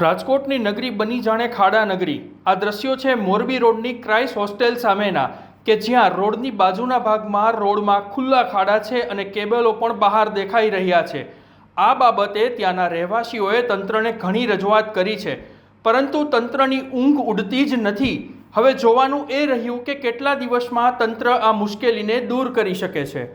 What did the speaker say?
રાજકોટની નગરી બની જાણે ખાડા નગરી. આ દ્રશ્યો છે મોરબી રોડની ક્રાઇસ હોસ્ટેલ સામેના, કે જ્યાં રોડની બાજુના ભાગમાં રોડમાં ખુલ્લા ખાડા છે અને કેબલો પણ બહાર દેખાઈ રહ્યા છે. આ બાબતે ત્યાંના રહેવાસીઓએ તંત્રને ઘણી રજૂઆત કરી છે. પરંતુ તંત્રની ઊંઘ ઉડતી જ નથી. હવે જોવાનું એ રહ્યું કે કેટલા દિવસમાં તંત્ર આ મુશ્કેલીને દૂર કરી શકે છે.